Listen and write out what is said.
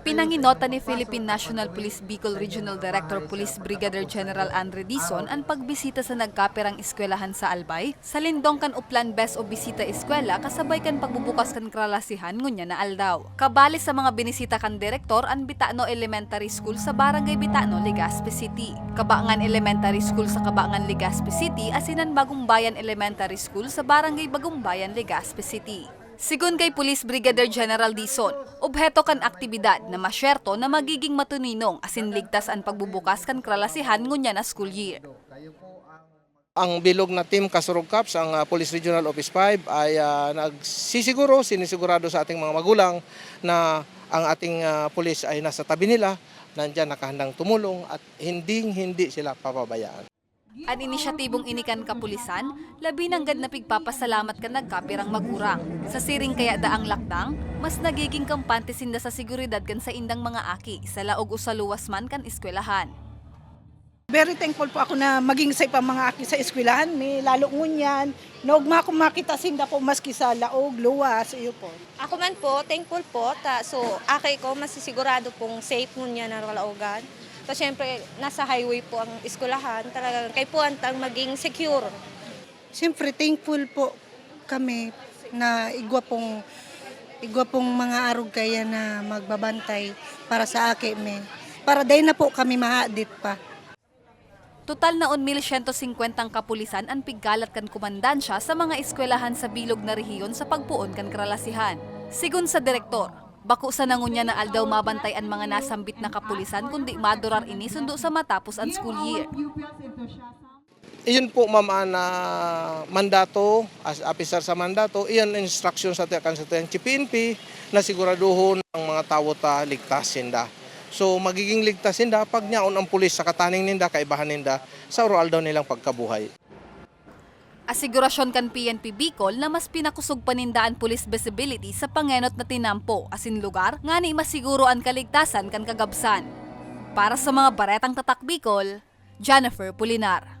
Pinanginota ni Philippine National Police Bicol Regional Director Police Brigadier General Andre Dizon ang pagbisita sa nagkaperang eskwelahan sa Albay. Sa lindong kan uplan bes o bisita eskwela kasabay kan pagbubukas kan kralasihan ngunya na aldaw. Kabali sa mga binisita kan direktor ang Bitano Elementary School sa Barangay Bitano, Legazpi City. Kabaangan Elementary School sa Kabaangan Legazpi City asinan Bagong Bayan Elementary School sa Barangay Bagong Bayan, Legazpi City. Sigun kay Police Brigadier General Dizon, obheto kan aktibidad na masyerto na magiging matuninong asin ligtas ang pagbubukas kan kralasihan ngunya na school year. Ang bilog na team Kasurog Cups, ang ah, Police Regional Office 5 ay ah, nagsisiguro, sinisigurado sa ating mga magulang na ang ating ah, police ay nasa tabi nila, nandyan nakahandang tumulong at hindi hindi sila papabayaan. Ang inisyatibong inikan kapulisan, labi ng gad na pigpapasalamat ka nagkapirang magurang. Sa siring kaya daang lakdang, mas nagiging kampante sinda sa seguridad kan sa indang mga aki sa laog o sa luwas man kan eskwelahan. Very thankful po ako na maging sa ipang mga aki sa eskwelahan mi, lalo ngunyan. Naugma ko makita sinda po maski sa laog, luwas, iyo po. Ako man po, thankful po. Ta, so, akay ko, masisigurado pong safe niya na kalaugan. So, syempre, nasa highway po ang eskwelahan. Talagang kay po antang maging secure. Siyempre, thankful po kami na igwa pong, igwa pong mga arog kaya na magbabantay para sa aki me. Para dahil na po kami mahadit pa. Total na 1,150 ang kapulisan ang pigkalat kan kumandansya sa mga eskwelahan sa bilog na rehiyon sa pagpuon kan kralasihan. Sigun sa direktor, bako sa nangunya na aldaw mabantay ang mga nasambit na kapulisan kundi madurar ini sundo sa matapos ang school year. Iyon po ma'am ah, mandato, as officer sa mandato, iyon ang instruction sa tiyakan sa tiyang PNP na siguraduhon ang mga tao ta ligtas sinda. So magiging ligtas sinda pag nyaon ang pulis sa kataning ninda, kaibahan ninda sa oral daw nilang pagkabuhay. Asigurasyon kan PNP Bicol na mas pinakusog panindaan police visibility sa pangenot na tinampo asin lugar nga ni masiguro ang kaligtasan kan kagabsan. Para sa mga baretang tatak Bicol, Jennifer Pulinar.